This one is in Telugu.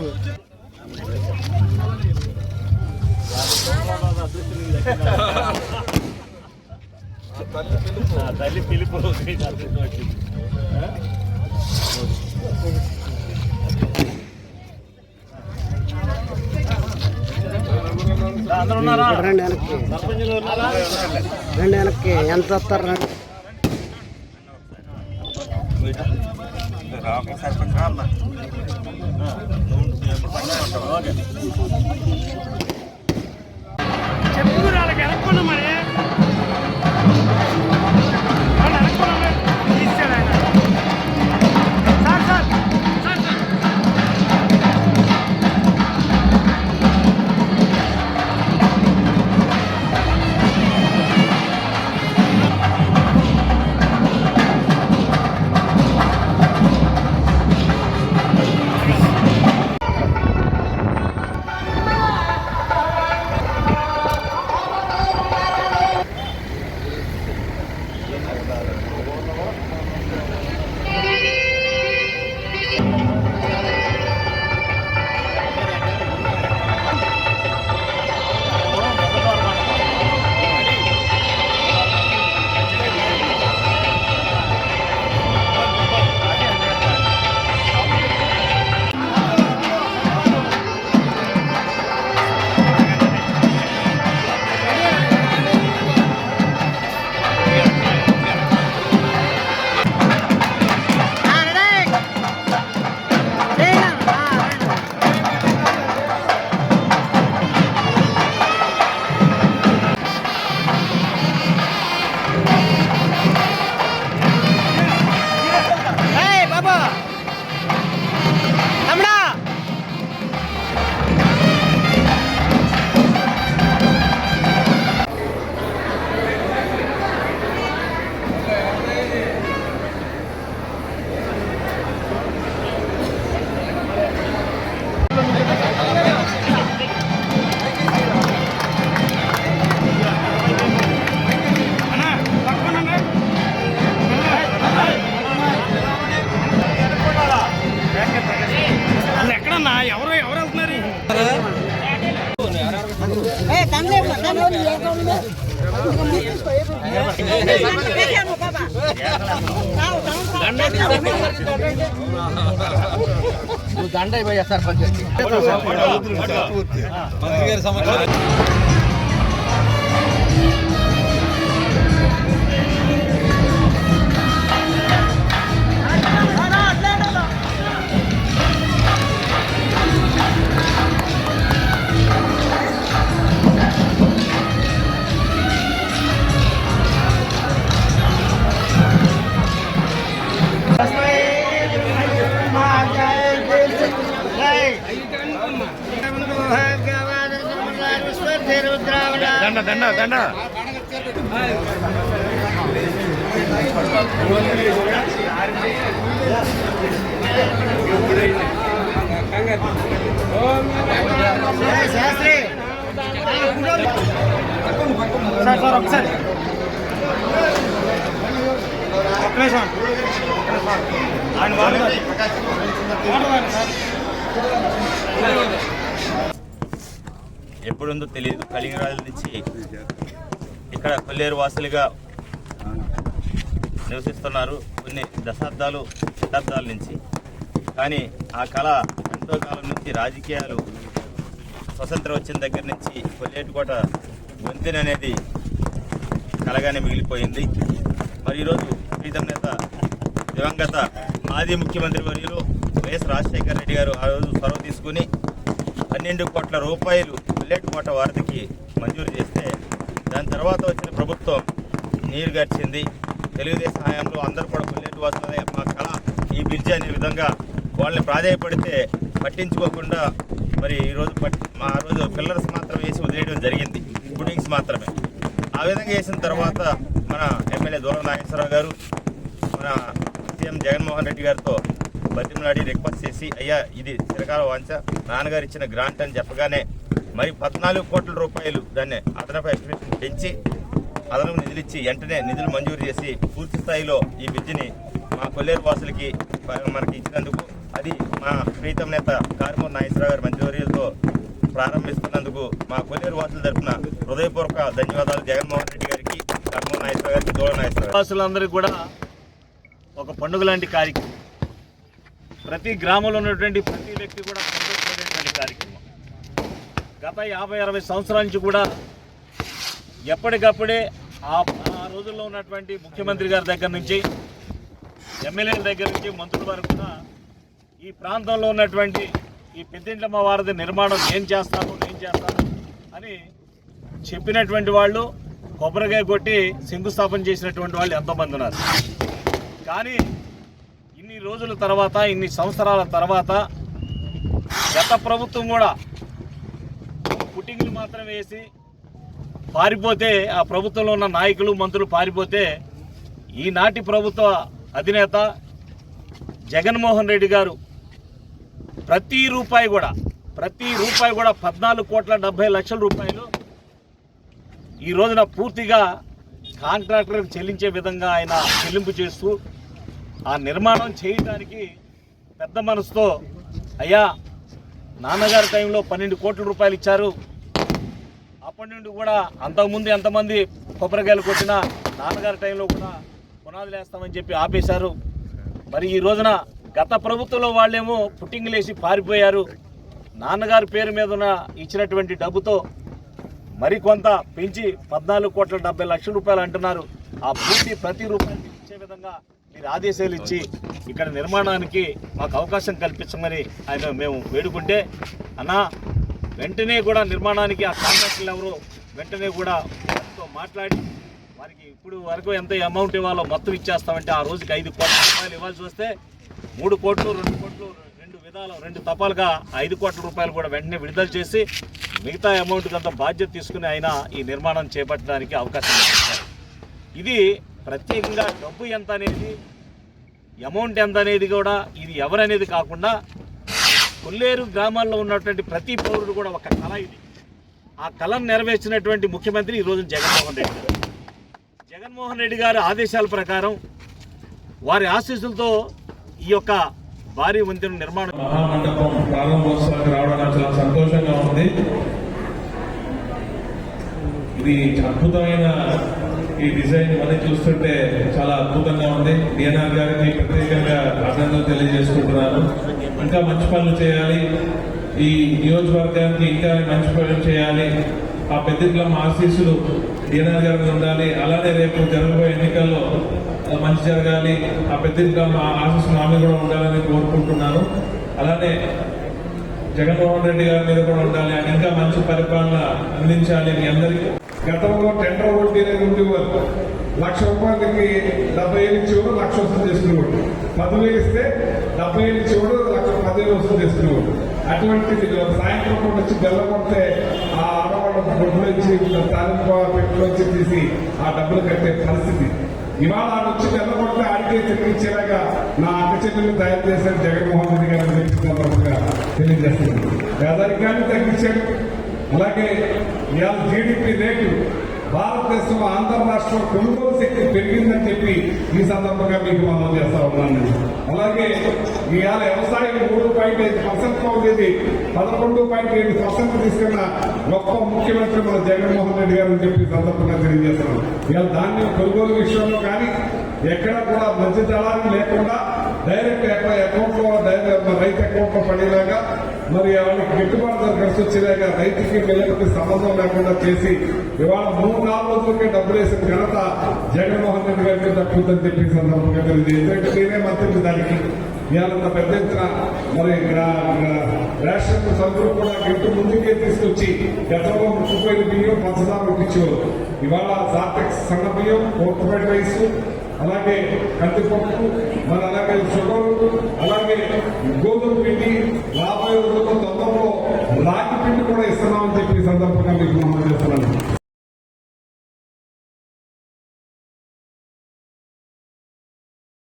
నువ్వు తల్లి పిలుపు అందరూ ఉన్నారా రండి వెనక్కి. రండి ఎంత వస్తారు రండి? ఓకే ஓகே ఎక్కడన్నా ఎవరు ఎవరు వెళ్తున్నారు? దండ అయిపోయా సర్పంచ్. దండ దండ దండ. శాస్త్రి సార్ సార్ ఒకసారి ఒక్క నిమిషం. ఆయన వాళ్ళు సార్ ఎప్పుడుందో తెలియదు కలింగరాజుల నుంచి ఇక్కడ కొల్లేరు వాసులుగా నివసిస్తున్నారు కొన్ని దశాబ్దాలు శతాబ్దాల నుంచి. కానీ ఆ కళ ఎంతో కాలం నుంచి రాజకీయాలు స్వతంత్రం వచ్చిన దగ్గర నుంచి కొల్లేటికోట వంతెన అనేది కలగానే మిగిలిపోయింది. మరి ఈరోజు ప్రీతం నేత దివంగత మాజీ ముఖ్యమంత్రి వర్యులు వైఎస్ రాజశేఖర రెడ్డి గారు ఆ రోజు చొరవ తీసుకుని పన్నెండు కోట్ల రూపాయలు కోట వారధికి మంజూరు చేస్తే దాని తర్వాత వచ్చిన ప్రభుత్వం నీరు గడిచింది. తెలుగుదేశం హయాంలో అందరూ కూడా కొల్లేటి వాసులే మా కళ ఈ బ్రిడ్జి అనే విధంగా వాళ్ళని ప్రాధాయపడితే పట్టించుకోకుండా మరి ఈరోజు పట్ ఆ రోజు పిల్లర్స్ మాత్రం వేసి వదిలేయడం జరిగింది. పుడింగ్స్ మాత్రమే. ఆ విధంగా వేసిన తర్వాత మన ఎమ్మెల్యే దూరం నాగేశ్వరరావు గారు మన సీఎం జగన్మోహన్ రెడ్డి గారితో బతిమలాడి రిక్వెస్ట్ చేసి అయ్యా ఇది చిరకాల వాంచ నాన్నగారు ఇచ్చిన గ్రాంట్ అని చెప్పగానే మరి పద్నాలుగు కోట్ల రూపాయలు దాన్ని అదనపు ఎస్టిమేషన్ పెంచి అదనపు నిధులు ఇచ్చి వెంటనే నిధులు మంజూరు చేసి పూర్తి స్థాయిలో ఈ బ్రిడ్జిని మా కొల్లేరు వాసులకి మనకి ఇచ్చినందుకు అది మా ప్రీతం నేత కారుమూరి నాగేశ్వరరావు గారి మంత్రివర్యులతో ప్రారంభిస్తున్నందుకు మా కొల్లేరు వాసుల తరఫున హృదయపూర్వక ధన్యవాదాలు జగన్మోహన్ రెడ్డి గారికి కారుమూరి నాగేశ్వర గారికి దూడ నాగేశ్వరరావు వాసులందరికీ కూడా ఒక పండుగ లాంటి కార్యక్రమం. ప్రతి గ్రామంలో ఉన్నటువంటి ప్రతి వ్యక్తి కూడా సంతోషపడేటువంటి కార్యక్రమం. గత యాభై అరవై సంవత్సరాల నుంచి కూడా ఎప్పటికప్పుడే ఆ ఆ రోజుల్లో ఉన్నటువంటి ముఖ్యమంత్రి గారి దగ్గర నుంచి ఎమ్మెల్యేల దగ్గర నుంచి మంత్రుల వరకు కూడా ఈ ప్రాంతంలో ఉన్నటువంటి ఈ పెద్దింట్లమ్మ వారిది నిర్మాణం ఏం చేస్తాను ఏం చేస్తాను అని చెప్పినటువంటి వాళ్ళు కొబ్బరికాయ కొట్టి శంకుస్థాపన చేసినటువంటి వాళ్ళు ఎంతోమంది ఉన్నారు. కానీ ఇన్ని రోజుల తర్వాత ఇన్ని సంవత్సరాల తర్వాత గత ప్రభుత్వం కూడా పుట్టింగులు మాత్రం వేసి పారిపోతే ఆ ప్రభుత్వంలో ఉన్న నాయకులు మంత్రులు పారిపోతే ఈనాటి ప్రభుత్వ అధినేత జగన్మోహన్ రెడ్డి గారు ప్రతి రూపాయి కూడా ప్రతి రూపాయి కూడా పద్నాలుగు కోట్ల డెబ్బై లక్షల రూపాయలు ఈ రోజున పూర్తిగా కాంట్రాక్టర్లకు చెల్లించే విధంగా ఆయన చెల్లింపు చేస్తూ ఆ నిర్మాణం చేయడానికి పెద్ద మనసుతో అయ్యా నాన్నగారి టైంలో పన్నెండు కోట్ల రూపాయలు ఇచ్చారు అప్పటి నుండి కూడా అంతకుముందు ఎంతమంది కొబ్బరికాయలు కొట్టినా నాన్నగారి టైంలో కూడా పునాదులు వేస్తామని చెప్పి ఆపేశారు. మరి ఈ రోజున గత ప్రభుత్వంలో వాళ్ళేమో పుట్టింగులు వేసి పారిపోయారు. నాన్నగారి పేరు మీద ఉన్న ఇచ్చినటువంటి డబ్బుతో మరికొంత పెంచి పద్నాలుగు కోట్ల డెబ్బై లక్షల రూపాయలు అంటున్నారు. ఆ పూర్తి ప్రతి రూపాయలు ఇచ్చే విధంగా మీరు ఆదేశాలు ఇచ్చి ఇక్కడ నిర్మాణానికి మాకు అవకాశం కల్పించమని ఆయన మేము వేడుకుంటే అన్నా వెంటనే కూడా నిర్మాణానికి ఆ కాంట్రాక్టర్లు ఎవరు వెంటనే కూడా వారితో మాట్లాడి వారికి ఇప్పుడు వరకు ఎంత అమౌంట్ ఇవ్వాలో మొత్తం ఇచ్చేస్తామంటే ఆ రోజుకి ఐదు కోట్ల రూపాయలు ఇవ్వాల్సి వస్తే మూడు కోట్లు రెండు కోట్లు రెండు విధాలు రెండు తపాలుగా ఐదు కోట్ల రూపాయలు కూడా వెంటనే విడుదల చేసి మిగతా అమౌంట్ అంత బాధ్యత తీసుకుని ఆయన ఈ నిర్మాణం చేపట్టడానికి అవకాశం కల్పించారు. ఇది ప్రత్యేకంగా డబ్బు ఎంత అనేది అమౌంట్ ఎంత అనేది కూడా ఇది ఎవరనేది కాకుండా కొల్లేరు గ్రామాల్లో ఉన్నటువంటి ప్రతి పౌరుడు కూడా ఒక కళ ఇది. ఆ కళను నెరవేర్చినటువంటి ముఖ్యమంత్రి ఈరోజు జగన్మోహన్ రెడ్డి గారు. జగన్మోహన్ రెడ్డి గారి ఆదేశాల ప్రకారం వారి ఆశీస్సులతో ఈ యొక్క భారీ వంతెన నిర్మాణం మహామండపం ప్రారంభోత్సవానికి రావడం చాలా సంతోషంగా ఉంది. ఇది అద్భుతమైన ఈ డిజైన్ మనం చూస్తుంటే చాలా అద్భుతంగా ఉంది. డిఎన్ఆర్ గారికి ప్రత్యేకంగా అభినందనలు తెలియజేసుకుంటున్నాను. ఇంకా మంచి పనులు చేయాలి. ఈ నియోజకవర్గానికి ఇంకా మంచి పనులు చేయాలి. ఆ పెద్దల ఆశీస్సులు డిఎన్ఆర్ గారి ఉండాలి. అలానే రేపు జరగబోయే ఎన్నికల్లో మంచి జరగాలి. ఆ పెద్దల ఆశీస్సులు ఆమె కూడా ఉండాలని కోరుకుంటున్నాను. అలానే జగన్మోహన్ రెడ్డి గారి మీద కూడా ఉండాలి. ఆయన ఇంకా మంచి పరిపాలన అందించాలి మీ అందరికీ. గతంలో టెండర్ వడ్డీ అనేది లక్ష రూపాయలకి డెబ్బై ఏళ్ళు ఇచ్చేవాడు లక్ష వసూలు చేసుకునేవాడు పదివేలు ఇస్తే డెబ్బై ఏళ్ళు ఇచ్చేవాడు లక్ష పదివేలు వసూలు చేసుకునేవాడు అటువంటిది సాయంత్రం పూట వచ్చి బెల్లం కొడితే ఆ ఆడవాళ్ళ డబ్బులు ఇచ్చి తాలింపు పెట్టులోంచి తీసి ఆ డబ్బులు కట్టే పరిస్థితి. ఇవాళ ఆడ వచ్చి బెల్లం కొడితే ఆడికే చెల్లించేలాగా నా అక్క చెల్లెలు తయారు చేశారు జగన్మోహన్ రెడ్డి గారు అని సందర్భంగా తెలియజేస్తుంది పేదరికాన్ని తగ్గించాడు. అలాగే ఇవాళ జీడిపి రేటు భారతదేశంలో ఆంధ్ర రాష్ట్రం కొనుగోలు శక్తి పెరిగిందని చెప్పి ఈ సందర్భంగా మీకు మనం చేస్తా ఉన్నాను. అలాగే ఇవాళ వ్యవసాయం మూడు పాయింట్ ఐదు పర్సెంట్ ఉండేది. పదకొండు పాయింట్ ఏడు పర్సెంట్ తీసుకున్న గొప్ప ముఖ్యమంత్రి మన జగన్మోహన్ రెడ్డి గారు అని చెప్పి సందర్భంగా తెలియజేస్తున్నాం ఇవాళ ధాన్యం కొనుగోలు విషయంలో కానీ ఎక్కడ కూడా మధ్య దళాలు లేకుండా డైరెక్ట్ అకౌంట్లో డైరెక్ట్ రైతు అకౌంట్లో పడేలాగా మరి వాళ్ళకి గిట్టుబాటు ధర వచ్చేలాగా రైతుకి మిల్లకి సంబంధం లేకుండా చేసి ఇవాళ మూడు నాలుగు రోజులకే డబ్బులు వేసిన ఘనత జగన్మోహన్ రెడ్డి గారికి దక్కుతుందని చెప్పి సందర్భంగా తెలియదు ఎందుకంటే నేనే మంత్రి దానికి. ఇవాళ పెద్ద ఎత్తున మరి గ్రా- రేషన్ సంతులు కూడా గిట్టు ముందుకే తీసుకొచ్చి గతంలో ముప్పై బియ్యం పంచదార ఉట్టించేవారు ఇవాళ సార్టెక్ సన్న బియ్యం కోర్టుపేట రైస్ అలాగే కందిపప్పు మరి అలాగే షుగర్ అలాగే గోధుమ పిండి రాబోయే రోజుల్లో తొందరలో రాగి పిండి కూడా ఇస్తున్నామని చెప్పి సందర్భంగా మీకు మనం చేస్తున్నాను.